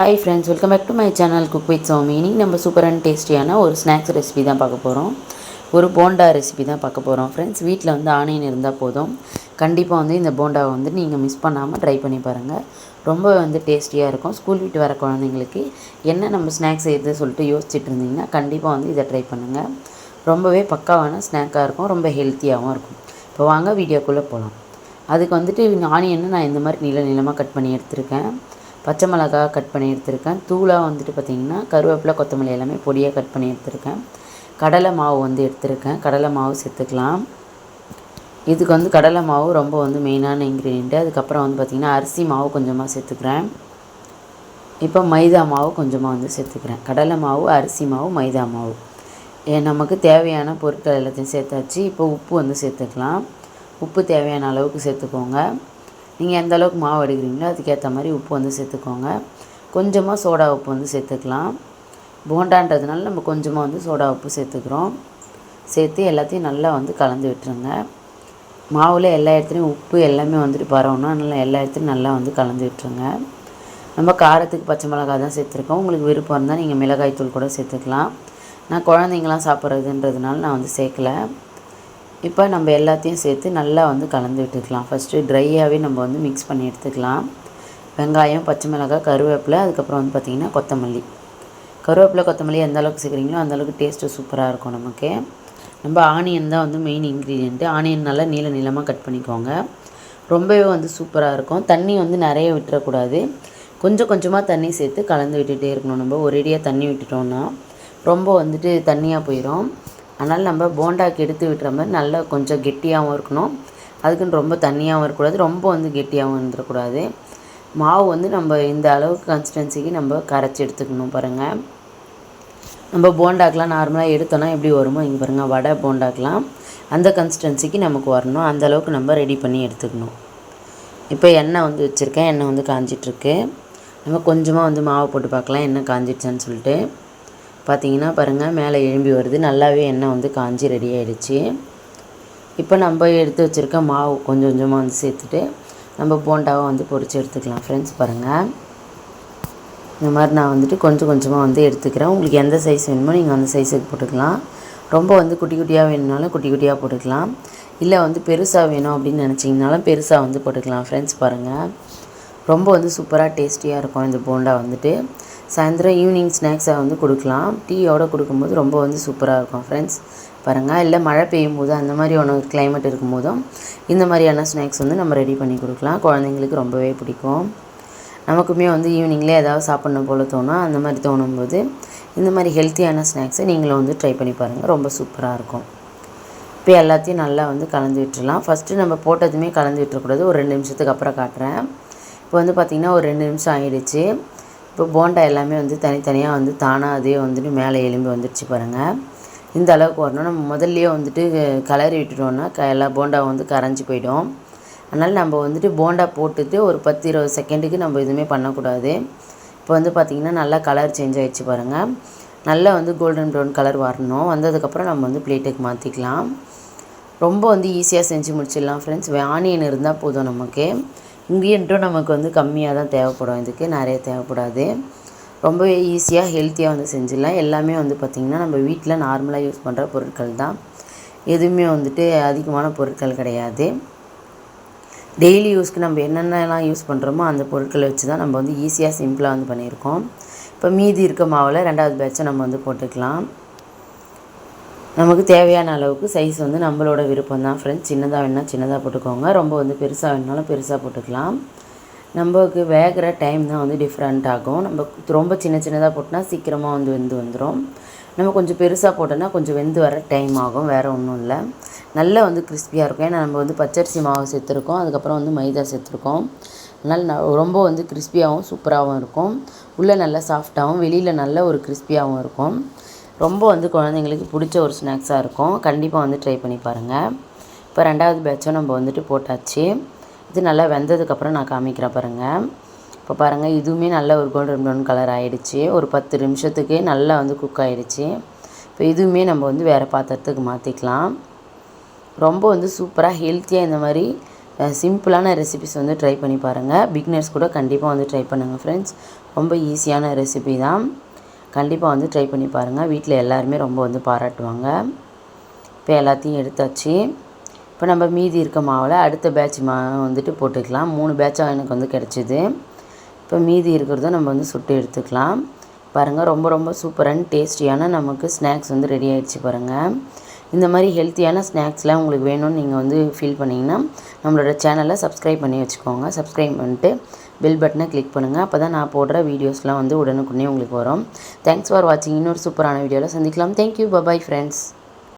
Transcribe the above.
Hi friends welcome back to my channel cook with Somi இன்னைக்கு நம்ம super and டேஸ்டியான ஒரு ஸ்நாக்ஸ் ரெசிபி தான் பார்க்க போகிறோம் ஒரு போண்டா ரெசிபி தான் பார்க்க போகிறோம் ஃப்ரெண்ட்ஸ் வீட்டில் வந்து ஆனியன் இருந்தால் போதும். கண்டிப்பாக வந்து இந்த போண்டாவை வந்து நீங்கள் மிஸ் பண்ணாமல் ட்ரை பண்ணி பாருங்கள் ரொம்ப வந்து டேஸ்டியாக இருக்கும். ஸ்கூல் விட்டு வர குழந்தைங்களுக்கு என்ன நம்ம ஸ்நாக்ஸ் எது சொல்லிட்டு யோசிச்சுட்டு இருந்தீங்கன்னா கண்டிப்பாக வந்து இதை ட்ரை பண்ணுங்கள் ரொம்பவே பக்காவான ஸ்நாக்காக இருக்கும். ரொம்ப ஹெல்த்தியாகவும் இருக்கும். இப்போ வாங்க வீடியோக்குள்ளே போகலாம் அதுக்கு வந்துட்டு ஆனியனை நான் இந்த மாதிரி நீள நீளமாக கட் பண்ணி எடுத்திருக்கேன். பச்சை மிளகா கட் பண்ணி எடுத்திருக்கேன். தூளாக வந்துட்டு பார்த்திங்கன்னா கருவேப்பிலை கொத்தமல்லி எல்லாமே பொடியாக கட் பண்ணி எடுத்திருக்கேன். கடலை மாவு வந்து எடுத்திருக்கேன். கடலை மாவு சேர்த்துக்கலாம். இதுக்கு வந்து கடலை மாவு ரொம்ப வந்து மெயினான இன்க்ரீடியண்ட்டு அதுக்கப்புறம் வந்து பார்த்திங்கன்னா அரிசி மாவு கொஞ்சமாக சேர்த்துக்கிறேன். இப்போ மைதா மாவு கொஞ்சமாக வந்து சேர்த்துக்கிறேன். கடலை மாவு அரிசி மாவு மைதா மாவு. நமக்கு தேவையான பொருட்கள் எல்லாத்தையும் சேர்த்தாச்சு. இப்போ உப்பு வந்து சேர்த்துக்கலாம். உப்பு தேவையான அளவுக்கு சேர்த்துக்கோங்க. நீங்கள் எந்த அளவுக்கு மாவு எடுக்கிறீங்களோ அதுக்கேற்ற மாதிரி உப்பு வந்து சேர்த்துக்கோங்க. கொஞ்சமாக சோடா உப்பு வந்து சேர்த்துக்கலாம். போண்டான்றதுனால நம்ம கொஞ்சமாக வந்து சோடா உப்பு சேர்த்துக்கிறோம். சேர்த்து எல்லாத்தையும் நல்லா வந்து கலந்து விட்டுருங்க. மாவில் எல்லா இடத்துலையும் உப்பு எல்லாமே வந்துட்டு பரவணும். அதனால் எல்லா இடத்துலையும் நல்லா வந்து கலந்து விட்டுருங்க. நம்ம காரத்துக்கு பச்சை மிளகாய் தான் சேர்த்துருக்கோம். உங்களுக்கு விருப்பம் இருந்தால் நீங்கள் மிளகாய் தூள் கூட சேர்த்துக்கலாம். நான் குழந்தைங்களாம் சாப்பிட்றதுன்றதுனால நான் வந்து சேர்க்கலை. இப்போ நம்ம எல்லாத்தையும் சேர்த்து நல்லா வந்து கலந்து விட்டுக்கலாம். ஃபஸ்ட்டு ட்ரையாகவே நம்ம வந்து மிக்ஸ் பண்ணி எடுத்துக்கலாம். வெங்காயம் பச்சை மிளகாய் கருவேப்பிலை அதுக்கப்புறம் வந்து பார்த்திங்கன்னா கொத்தமல்லி. கருவேப்பிலை கொத்தமல்லி எந்த அளவுக்கு சேர்க்குறீங்களோ அந்தளவுக்கு டேஸ்ட்டு சூப்பராக இருக்கும் நமக்கு. நம்ம ஆனியன் தான் வந்து மெயின் இன்க்ரீடியண்ட்டு ஆனியன் நல்லா நீள நீளமாக கட் பண்ணிக்கோங்க. ரொம்பவே வந்து சூப்பராக இருக்கும். தண்ணி வந்து நிறைய விட்டுறக்கூடாது. கொஞ்சம் கொஞ்சமாக தண்ணி சேர்த்து கலந்து விட்டுகிட்டே இருக்கணும் நம்ம. ஒரேடியாக தண்ணி விட்டுட்டோம்னா ரொம்ப வந்துட்டு தண்ணியாக போயிடும் அதனால் நம்ம போண்டாக்கு எடுத்து விட்டுற மாதிரி நல்லா கொஞ்சம் கெட்டியாகவும் இருக்கணும். அதுக்குன்னு ரொம்ப தண்ணியாகவும் இருக்கக்கூடாது. ரொம்ப வந்து கெட்டியாகவும் இருந்துடக்கூடாது. மாவு வந்து நம்ம இந்த அளவுக்கு கன்சிஸ்டன்சிக்கு நம்ம கரைச்சி எடுத்துக்கணும் பாருங்கள் நம்ம போண்டாக்கெலாம் நார்மலாக எடுத்தோன்னா எப்படி வருமோ இங்கே பாருங்கள் வடை போண்டாக்கெலாம் அந்த கன்சிஸ்டன்சிக்கு நமக்கு வரணும். அந்த அளவுக்கு நம்ம ரெடி பண்ணி எடுத்துக்கணும். இப்போ எண்ணெய் வந்து வச்சுருக்கேன். எண்ணெய் வந்து காஞ்சிட்ருக்கு நம்ம கொஞ்சமாக வந்து மாவு போட்டு பார்க்கலாம். எண்ணெய் காஞ்சிடுச்சான்னு சொல்லிட்டு. பார்த்தீங்கன்னா பாருங்கள் மேலே எழும்பி வருது. நல்லாவே எண்ணெய் வந்து காஞ்சி ரெடி ஆகிடுச்சு இப்போ நம்ம எடுத்து வச்சுருக்க மாவு கொஞ்சம் கொஞ்சமாக வந்து சேர்த்துட்டு நம்ம போண்டாவை வந்து பொறிச்சு எடுத்துக்கலாம். ஃப்ரெண்ட்ஸ் பாருங்கள் இந்த மாதிரி நான் வந்துட்டு கொஞ்சம் கொஞ்சமாக வந்து எடுத்துக்கிறேன். உங்களுக்கு எந்த சைஸ் வேணுமோ நீங்கள் அந்த சைஸுக்கு போட்டுக்கலாம். ரொம்ப வந்து குட்டி குட்டியாக வேணுனாலும் குட்டி குட்டியாக போட்டுக்கலாம். இல்லை வந்து பெருசாக வேணும் அப்படின்னு நினச்சிங்கனாலும் பெருசாக வந்து போட்டுக்கலாம். ஃப்ரெண்ட்ஸ் பாருங்கள் ரொம்ப வந்து சூப்பராக டேஸ்டியாக இருக்கும் இந்த போண்டா வந்துட்டு. சாயந்தரம் ஈவினிங் ஸ்நாக்ஸை வந்து கொடுக்கலாம். டீயோடு கொடுக்கும்போது ரொம்ப வந்து சூப்பராக இருக்கும் ஃப்ரெண்ட்ஸ் பாருங்கள் இல்லை மழை பெய்யும் போது அந்த மாதிரி ஒன்று கிளைமேட் இருக்கும்போதும் இந்த மாதிரியான ஸ்நாக்ஸ் வந்து நம்ம ரெடி பண்ணி கொடுக்கலாம். குழந்தைங்களுக்கு ரொம்பவே பிடிக்கும். நமக்குமே வந்து ஈவினிங்லேயே ஏதாவது சாப்பிட்ணும் போல் தோணும் அந்த மாதிரி தோணும்போது இந்த மாதிரி ஹெல்த்தியான ஸ்நாக்ஸை நீங்களும் வந்து ட்ரை பண்ணி பாருங்கள் ரொம்ப சூப்பராக இருக்கும். இப்போ எல்லாத்தையும் நல்லா வந்து கலந்து விட்டுடலாம் ஃபஸ்ட்டு நம்ம போட்டதுமே கலந்து விட்டுறக்கூடாது. ஒரு ரெண்டு நிமிஷத்துக்கு அப்புறம் காட்டுறேன். இப்போ வந்து பார்த்திங்கன்னா ஒரு ரெண்டு நிமிஷம் ஆகிடுச்சு இப்போ போண்டா எல்லாமே வந்து தனித்தனியாக வந்து தானாக அதே வந்துட்டு மேலே எலும்பி வந்துடுச்சு பாருங்கள் இந்த அளவுக்கு வரணும். நம்ம முதல்லையே வந்துட்டு கலரி விட்டுட்டோன்னா க எல்லா போண்டாவும் வந்து கரைஞ்சி போயிடும். அதனால் நம்ம வந்துட்டு போண்டா போட்டுட்டு ஒரு பத்து இருபது செகண்டுக்கு நம்ம எதுவுமே பண்ணக்கூடாது. இப்போ வந்து பார்த்திங்கன்னா நல்லா கலர் சேஞ்ச் ஆகிடுச்சு பாருங்கள் நல்லா வந்து கோல்டன் ப்ரௌன் கலர் வரணும். வந்ததுக்கப்புறம் நம்ம வந்து பிளேட்டுக்கு மாற்றிக்கலாம் ரொம்ப வந்து ஈஸியாக செஞ்சு முடிச்சிடலாம் ஃப்ரெண்ட்ஸ் ஆனியன் இருந்தால் போதும் நமக்கு. இன்க்ரீடியண்ட்டும் நமக்கு வந்து கம்மியாக தான் தேவைப்படும். இதுக்கு நிறைய தேவைப்படாது. ரொம்பவே ஈஸியாக ஹெல்த்தியாக வந்து செஞ்சிடலாம். எல்லாமே வந்து பார்த்திங்கன்னா நம்ம வீட்டில் நார்மலாக யூஸ் பண்ணுற பொருட்கள் தான். எதுவுமே வந்துட்டு அதிகமான பொருட்கள் கிடையாது. டெய்லி யூஸ்க்கு நம்ம என்னென்னலாம் யூஸ் பண்ணுறோமோ அந்த பொருட்களை வச்சு தான் நம்ம வந்து ஈஸியாக சிம்பிளாக வந்து பண்ணியிருக்கோம். இப்போ மீதி இருக்க மாவில் ரெண்டாவது பேட்சை நம்ம வந்து போட்டுக்கலாம். நமக்கு தேவையான அளவுக்கு சைஸ் வந்து நம்மளோட விருப்பம் தான் ஃப்ரெண்ட்ஸ் சின்னதாக வேணால் சின்னதாக போட்டுக்கோங்க. ரொம்ப வந்து பெருசாக வேணாலும் பெருசாக போட்டுக்கலாம். நம்மளுக்கு வேகிற டைம் தான் வந்து டிஃப்ரெண்ட் ஆகும். நம்ம ரொம்ப சின்ன சின்னதாக போட்டோன்னா சீக்கிரமாக வந்து வெந்து வந்துடும் நம்ம கொஞ்சம் பெருசாக போட்டோன்னா கொஞ்சம் வெந்து வர டைம் ஆகும். வேறு ஒன்றும் இல்லை. நல்லா வந்து கிறிஸ்பியாக இருக்கும். ஏன்னா நம்ம வந்து பச்சரிசி மாவு சேர்த்துருக்கோம். அதுக்கப்புறம் வந்து மைதா சேர்த்துருக்கோம். அதனால் ரொம்ப வந்து கிறிஸ்பியாகவும் சூப்பராகவும் இருக்கும். உள்ளே நல்லா சாஃப்டாகவும் வெளியில் நல்ல ஒரு கிறிஸ்பியாகவும் இருக்கும். ரொம்ப வந்து குழந்தைங்களுக்கு பிடிச்ச ஒரு ஸ்நாக்ஸாக இருக்கும். கண்டிப்பாக வந்து ட்ரை பண்ணி பாருங்கள் இப்போ ரெண்டாவது பேட்சும் நம்ம வந்துட்டு போட்டாச்சு. இது நல்லா வெந்ததுக்கப்புறம் நான் காமிக்கிறேன் பாருங்கள் இப்போ பாருங்கள் இதுவுமே நல்ல ஒரு கோல்டன் ப்ரௌன் கலர் ஆகிடுச்சு ஒரு பத்து நிமிஷத்துக்கே நல்லா வந்து குக் ஆகிடுச்சு இப்போ இதுவுமே நம்ம வந்து வேறு பாத்திரத்துக்கு மாற்றிக்கலாம் ரொம்ப வந்து சூப்பராக ஹெல்த்தியாக இந்த மாதிரி சிம்பிளான ரெசிபிஸ் வந்து ட்ரை பண்ணி பாருங்கள் பிக்னர்ஸ் கூட கண்டிப்பாக வந்து ட்ரை பண்ணுங்கள் ஃப்ரெண்ட்ஸ் ரொம்ப ஈஸியான ரெசிபி தான். கண்டிப்பாக வந்து ட்ரை பண்ணி பாருங்கள் வீட்டில் எல்லாருமே ரொம்ப வந்து பாராட்டுவாங்க. இப்போ எல்லாத்தையும் எடுத்தாச்சு. இப்போ நம்ம மீதி இருக்க மாவில் அடுத்த பேட்ச் மா வந்துட்டு போட்டுக்கலாம். மூணு பேட்சாக எனக்கு வந்து கிடச்சிது. இப்போ மீதி இருக்கிறதும் நம்ம வந்து சுட்டு எடுத்துக்கலாம். பாருங்கள் ரொம்ப ரொம்ப சூப்பரான டேஸ்டியான நமக்கு ஸ்நாக்ஸ் வந்து ரெடி ஆகிடுச்சு பாருங்கள் இந்த மாதிரி ஹெல்த்தியான ஸ்நாக்ஸ்லாம் உங்களுக்கு வேணும்னு நீங்கள் வந்து ஃபீல் பண்ணிங்கன்னா நம்மளோட சேனலை சப்ஸ்கிரைப் பண்ணி வச்சுக்கோங்க. சப்ஸ்கிரைப் பண்ணிட்டு பெல் பட்டனை கிளிக் பண்ணுங்கள் அப்போ தான் நான் போடுற வீடியோஸ்லாம் வந்து உடனுக்குடனே உங்களுக்கு வரும். தேங்க்ஸ் ஃபார் வாட்சிங் இன்னொரு சூப்பரான வீடியோவில் சந்திக்கலாம். Thank you bye bye friends